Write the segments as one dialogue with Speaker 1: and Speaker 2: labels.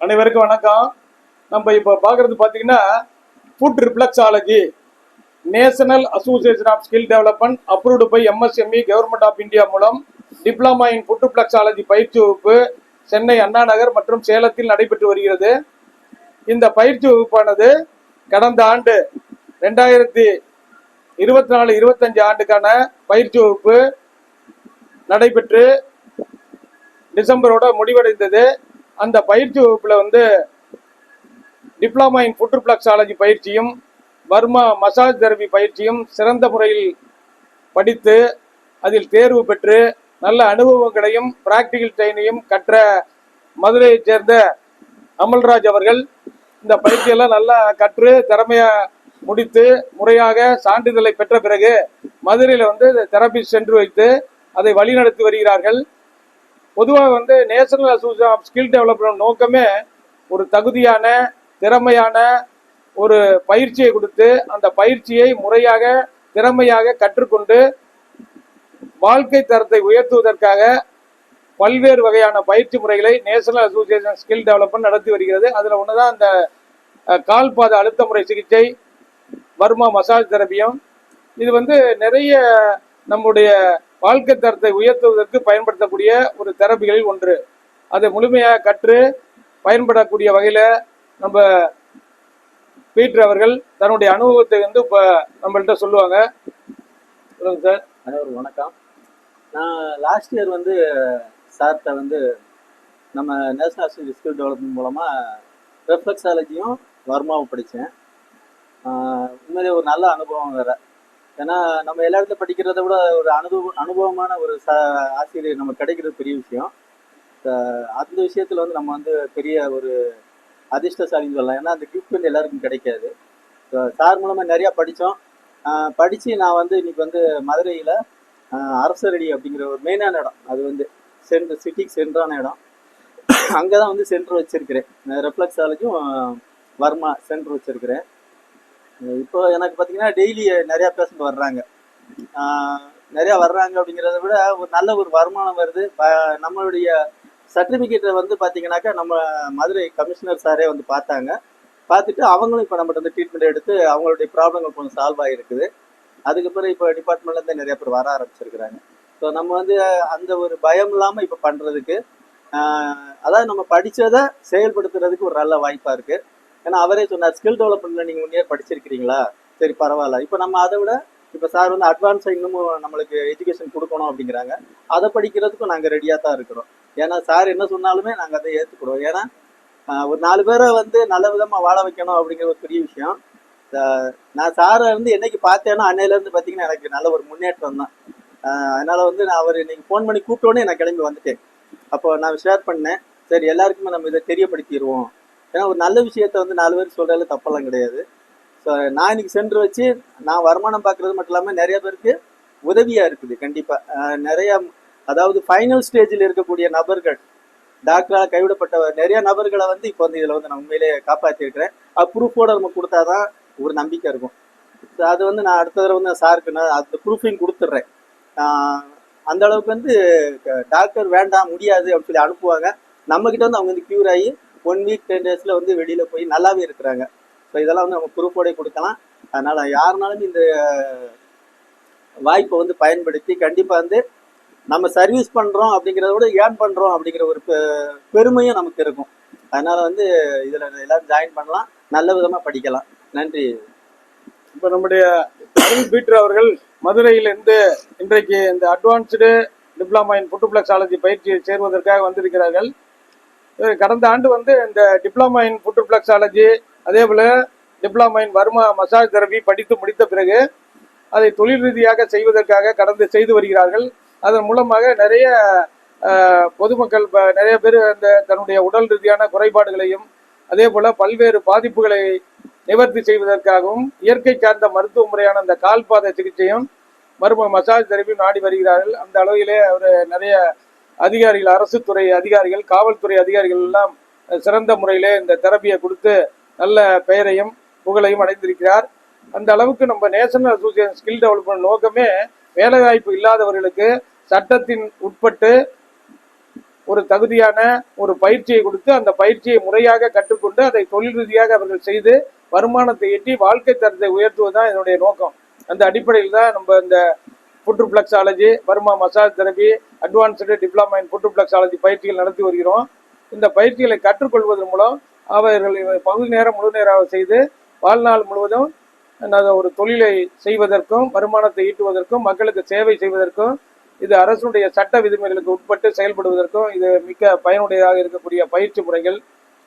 Speaker 1: அனைவருக்கும் வணக்கம். நம்ம இப்போ பார்க்குறது பார்த்தீங்கன்னா foot reflexology national association of skill development approved by MSME government of India மூலம் டிப்ளமா இன் ஃபுட் ரிஃப்ளெக்ஸாலஜி பயிற்சி வகுப்பு சென்னை அண்ணா நகர் மற்றும் சேலத்தில் நடைபெற்று வருகிறது. இந்த பயிற்சி வகுப்பானது கடந்த ஆண்டு ரெண்டாயிரத்தி இருபத்தி நாலு இருபத்தஞ்சு ஆண்டுக்கான பயிற்சி வகுப்பு நடைபெற்று டிசம்பரோட முடிவடைந்தது. அந்த பயிற்சி வகுப்புல வந்து டிப்ளமா இன் ஃபுட் பிளக்ஸாலஜி பயிற்சியும் பர்மா மசாஜ் தெரபி பயிற்சியும் சிறந்த முறையில் படித்து அதில் தேர்வு பெற்று நல்ல அனுபவங்களையும் பிராக்டிக்கல் ட்ரைனையும் கற்ற மதுரையைச் சேர்ந்த அமல்ராஜ் அவர்கள் இந்த பயிற்சியெல்லாம் நல்லா கற்று திறமையா முடித்து முறையாக சான்றிதழை பெற்ற பிறகு மதுரையில் வந்து தெரபி சென்று வைத்து அதை வழிநடத்தி வருகிறார்கள். பொதுவாக வந்து national association of skill development நோக்கமே ஒரு தகுதியான திறமையான ஒரு பயிற்சியை கொடுத்து அந்த பயிற்சியை முறையாக திறமையாக கற்றுக்கொண்டு வாழ்க்கை தரத்தை உயர்த்துவதற்காக பல்வேறு வகையான பயிற்சி முறைகளை நேஷனல் அசோசியேஷன் ஸ்கில் டெவலப்மெண்ட் நடத்தி வருகிறது. அதில் ஒன்று தான் அந்த கால் கால்பாத அழுத்த முறை சிகிச்சை வர்மா மசாஜ் தெரபியும். இது வந்து நிறைய நம்முடைய வாழ்க்கை தரத்தை உயர்த்துவதற்கு பயன்படுத்தக்கூடிய ஒரு தெரப்பிகளில் ஒன்று. அதை முழுமையாக கற்று பயன்படக்கூடிய வகையில் நம்ம பீட்டர் அவர்கள் தன்னுடைய அனுபவத்தை வந்து இப்போ நம்மள்கிட்ட சொல்லுவாங்க. சொல்லுங்க சார்.
Speaker 2: அனைவரும் வணக்கம். நான் லாஸ்ட் இயர் வந்து சார்கிட்ட வந்து நம்ம நேஷனல் அசோசியேஷன் ஸ்கில் டெவலப்மெண்ட் மூலமாக ரெஃப்ளெக்ஸாலஜியும் வர்மாவும் படித்தேன் உண்மையிலே ஒரு நல்ல அனுபவம் வேறு. ஏன்னா நம்ம எல்லா இடத்துல படிக்கிறத விட ஒரு அனுபவம் அனுபவமான ஒரு ச ஆசிரியர் நமக்கு கிடைக்கிறது பெரிய விஷயம். அந்த விஷயத்தில் வந்து நம்ம வந்து பெரிய ஒரு அதிர்ஷ்டசாலின்னு சொல்லலாம். ஏன்னா அந்த கிஃப்ட் வந்து எல்லாருக்கும் கிடைக்காது. சார் மூலமாக நிறையா படித்தோம். படித்து நான் வந்து இன்னைக்கு வந்து மதுரையில் அரசரடி அப்படிங்கிற ஒரு மெயினான இடம். அது வந்து சென்ட்ரு சிட்டிக்கு சென்டரான இடம். அங்கே தான் வந்து சென்டர் வச்சுருக்கிறேன். ரெஃப்ளெக்ஸாலஜியும் வர்மா சென்டர் வச்சுருக்கிறேன். இப்போ எனக்கு பார்த்தீங்கன்னா டெய்லி நிறையா பேஷண்ட் வர்றாங்க. நிறையா வர்றாங்க அப்படிங்கிறத விட ஒரு நல்ல ஒரு வருமானம் வருது. நம்மளுடைய சர்டிஃபிகேட்டை வந்து பார்த்தீங்கன்னாக்கா நம்ம மதுரை கமிஷனர் சாரே வந்து பார்த்தாங்க. பார்த்துட்டு அவங்களும் இப்போ நம்மகிட்ட வந்து ட்ரீட்மெண்ட் எடுத்து அவங்களுடைய ப்ராப்ளங்கள் கொஞ்சம் சால்வ் ஆகிருக்குது அதுக்கப்புறம் இப்போ டிபார்ட்மெண்ட்லேருந்து நிறைய பேர் வர ஆரம்பிச்சிருக்கிறாங்க. ஸோ நம்ம வந்து அந்த ஒரு பயம் இல்லாமல் இப்போ பண்ணுறதுக்கு அதாவது நம்ம படித்ததை செயல்படுத்துறதுக்கு ஒரு நல்ல வாய்ப்பாக இருக்குது ஏன்னா அவரே சொன்னார் ஸ்கில் டெவலப்மெண்ட்ல நீங்கள் முன்னே படிச்சிருக்கிறீங்களா? சரி பரவாயில்ல. இப்போ நம்ம அதை விட இப்போ சார் வந்து அட்வான்ஸாக இன்னமும் நம்மளுக்கு எஜுகேஷன் கொடுக்கணும் அப்படிங்கிறாங்க. அதை படிக்கிறதுக்கும் நாங்கள் ரெடியாக தான் இருக்கிறோம். ஏன்னா சார் என்ன சொன்னாலுமே நாங்கள் அதை ஏற்றுக்கிடுவோம் ஏன்னா ஒரு நாலு பேரை வந்து நல்ல விதமாக வாழ வைக்கணும் அப்படிங்கிற ஒரு பெரிய விஷயம். நான் சாரை வந்து என்னைக்கு பார்த்தேனோ அன்னையிலேருந்து பார்த்தீங்கன்னா எனக்கு நல்ல ஒரு முன்னேற்றம் தான். அதனால் வந்து நான் அவர் இன்னைக்கு ஃபோன் பண்ணி கூப்பிட்டோன்னே நான் கிளம்பி வந்துட்டேன். அப்போ நான் ஷேர் பண்ணேன். சரி எல்லாருக்குமே நம்ம இதை தெரியப்படுத்திடுவோம். ஏன்னா ஒரு நல்ல விஷயத்த வந்து நாலு பேர் சொல்கிறதுல தப்பெல்லாம் கிடையாது. ஸோ நான் இன்னைக்கு சென்று வச்சு நான் வருமானம் பார்க்குறது மட்டும் இல்லாமல் நிறைய பேருக்கு உதவியாக இருக்குது கண்டிப்பாக நிறையா அதாவது ஃபைனல் ஸ்டேஜில் இருக்கக்கூடிய நபர்கள் டாக்டரால் கைவிடப்பட்ட நிறைய நபர்களை வந்து இப்போ வந்து இதில் வந்து நான் உண்மையிலே காப்பாற்றிருக்கிறேன் அது ப்ரூஃபோட நம்ம கொடுத்தாதான் ஒரு நம்பிக்கை இருக்கும். ஸோ அது வந்து நான் அடுத்த தடவை வந்து சாருக்கு நான் அந்த ப்ரூஃபையும் கொடுத்துட்றேன். அந்த அளவுக்கு வந்து டாக்டர் வேண்டாம் முடியாது அப்படின்னு சொல்லி அனுப்புவாங்க. நம்மக்கிட்ட வந்து அவங்க வந்து க்யூர் ஆகி ஒன் வீக் டென் டேஸில் வந்து வெளியில் போய் நல்லாவே இருக்கிறாங்க. ஸோ இதெல்லாம் வந்து நம்ம ப்ரூஃபோட கொடுக்கலாம். அதனால் யாருனாலும் இந்த வாய்ப்பை வந்து பயன்படுத்தி கண்டிப்பாக வந்து நம்ம சர்வீஸ் பண்ணுறோம் அப்படிங்கிறத விட ஏர்ன் பண்ணுறோம் அப்படிங்கிற ஒரு பெ- பெருமையும் நமக்கு இருக்கும். அதனால் வந்து இதில் எல்லோரும் ஜாயின் பண்ணலாம். நல்ல விதமாக படிக்கலாம். நன்றி.
Speaker 1: இப்போ நம்முடைய அருண் பீட்ரு அவர்கள் மதுரையிலிருந்து இன்றைக்கு இந்த அட்வான்ஸ்டு டிப்ளமா இன் ஃபுட்ரிஃப்ளெக்ஸாலஜி பயிற்சியை சேர்வதற்காக வந்திருக்கிறார்கள். கடந்த ஆண்டு வந்து இந்த டிப்ளமா இன் பிளக்ஸாலஜி அதே போல diploma in varma massage therapy படித்து முடித்த பிறகு அதை தொழில் ரீதியாக செய்வதற்காக கடந்து செய்து வருகிறார்கள். அதன் மூலமாக நிறைய பொதுமக்கள் ப- நிறைய பேர் அந்த தன்னுடைய உடல் ரீதியான குறைபாடுகளையும் அதே போல பல்வேறு பாதிப்புகளை நிவர்த்தி செய்வதற்காகவும் இயற்கை சார்ந்த மருத்துவ முறையான அந்த கால்பாத சிகிச்சையும் மரும மசாஜ் தெரப்பியும் நாடி வருகிறார்கள். அந்த அளவிலே அவர் நிறைய அதிகாரிகள் அரசு துறை அதிகாரிகள் காவல்துறை அதிகாரிகள் எல்லாம் சிறந்த முறையிலே இந்த தெரப்பியை கொடுத்து நல்ல பெயரையும் புகழையும் அடைந்திருக்கிறார். அந்த அளவுக்கு நம்ம நேஷனல் அசோசியேஷன் ஸ்கில் டெவலப்மெண்ட் நோக்கமே வேலைவாய்ப்பு இல்லாதவர்களுக்கு சட்டத்தின் உட்பட்டு ஒரு தகுதியான ஒரு பயிற்சியை கொடுத்து அந்த பயிற்சியை முறையாக கற்றுக்கொண்டு அதை தொழில் ரீதியாக அவர்கள் செய்து வருமானத்தை எட்டி வாழ்க்கை தரத்தை உயர்த்துவதுதான் என்னுடைய நோக்கம். அந்த அடிப்படையில் தான் நம்ம இந்த foot reflexology varma massage therapy advanced diploma in foot reflexology பயிற்சிகள் நடத்தி வருகிறோம். இந்த பயிற்சிகளை கற்றுக்கொள்வதன் மூலம் அவர்கள் பகுதி நேரம் முழு நேரம் செய்து வாழ்நாள் முழுவதும் ஒரு தொழிலை செய்வதற்கும் வருமானத்தை ஈட்டுவதற்கும் மக்களுக்கு சேவை செய்வதற்கும் இது அரசுடைய சட்ட விதிமுறைகளுக்கு உட்பட்டு செயல்படுவதற்கும் இது மிக்க பயனுடையதாக இருக்கக்கூடிய பயிற்சி முறைகள்.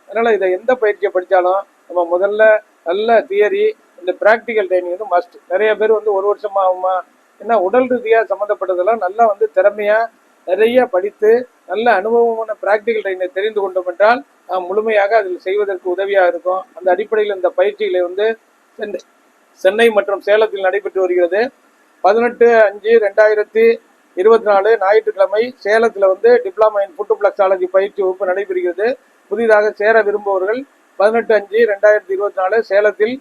Speaker 1: அதனால் இதை எந்த பயிற்சியை படித்தாலும் நம்ம முதல்ல நல்ல தியரி இந்த ப்ராக்டிக்கல் ட்ரைனிங் வந்து மஸ்ட் நிறைய பேர் வந்து ஒரு வருஷமாக ஏன்னா உடல் ரீதியாக சம்மந்தப்பட்டதெல்லாம் நல்லா வந்து திறமையாக நிறைய படித்து நல்ல அனுபவமான ப்ராக்டிக்கல் ட்ரைனை தெரிந்து கொண்டோம் என்றால் நாம் முழுமையாக அதில் செய்வதற்கு உதவியாக இருக்கும். அந்த அடிப்படையில் இந்த பயிற்சிகளை வந்து சென்னை சென்னை மற்றும் சேலத்தில் நடைபெற்று வருகிறது. பதினெட்டு அஞ்சு ரெண்டாயிரத்தி இருபத்தி நாலு ஞாயிற்றுக்கிழமை சேலத்தில் வந்து டிப்ளமா இன் ஃபுட்டு பிளக்ஸாலஜி பயிற்சி வகுப்பு நடைபெறுகிறது. புதிதாக சேர விரும்புபவர்கள் பதினெட்டு அஞ்சு ரெண்டாயிரத்தி இருபத்தி நாலு சேலத்தில்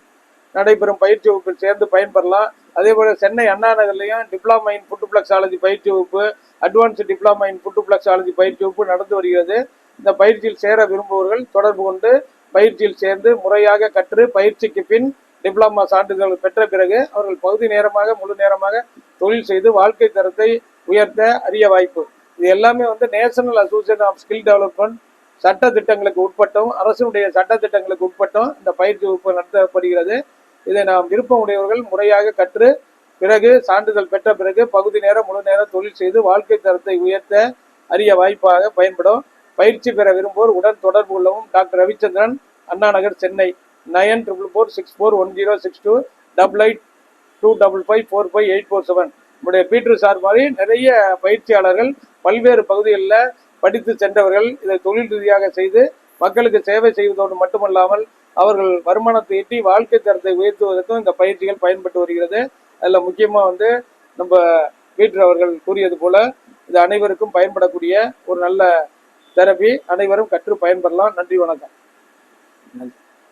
Speaker 1: நடைபெறும் பயிற்சி வகுப்பில் சேர்ந்து பயன்பெறலாம். அதே போல சென்னை அண்ணா நகர்லையும் டிப்ளமா இன் புட்டுப்ளக்ஸாலஜி பயிற்சி வகுப்பு அட்வான்ஸ் டிப்ளமா இன் புட்டுப்ளக்ஸாலஜி பயிற்சி வகுப்பு நடந்து வருகிறது. இந்த பயிற்சியில் சேர விரும்புபவர்கள் தொடர்பு கொண்டு பயிற்சியில் சேர்ந்து முறையாக கற்று பயிற்சிக்கு பின் டிப்ளமா சான்றிதழ் பெற்ற பிறகு அவர்கள் பகுதி நேரமாக முழு நேரமாக தொழில் செய்து வாழ்க்கை தரத்தை உயர்த்த அரிய வாய்ப்பு. இது எல்லாமே வந்து national association of skill development சட்ட திட்டங்களுக்கு உட்பட்டும் அரசுடைய சட்ட திட்டங்களுக்கு உட்பட்டும் இந்த பயிற்சி வகுப்பு நடத்தப்படுகிறது. இதை நாம் விருப்பம் உடையவர்கள் முறையாக கற்று பிறகு சான்றிதழ் பெற்ற பிறகு பகுதி நேரம் முழு நேரம் தொழில் செய்து வாழ்க்கை தரத்தை உயர்த்த அரிய வாய்ப்பாக பயன்படும். பயிற்சி பெற விரும்புவோர் உடன் தொடர்பு கொள்ளவும். Doctor Ravichandran Anna Nagar Chennai nine triple four six four one zero six two double eight two double five four five eight four seven. நம்முடைய பீட்ரு சார் மாதிரி நிறைய பயிற்சியாளர்கள் பல்வேறு பகுதிகளில் படித்து சென்றவர்கள் இதை தொழில் ரீதியாக செய்து மக்களுக்கு சேவை செய்வதோடு மட்டுமல்லாமல் அவர்கள் வருமானத்தை ஈட்டி வாழ்க்கை தரத்தை உயர்த்துவதற்கும் இந்த பயிற்சிகள் பயன்பட்டு வருகிறது. அதில் முக்கியமாக வந்து நம்ம பீட்டர் அவர்கள் கூறியது போல இது அனைவருக்கும் பயன்படக்கூடிய ஒரு நல்ல தெரபி. அனைவரும் கற்று பயன்பெறலாம் நன்றி வணக்கம்.
Speaker 2: நன்றி.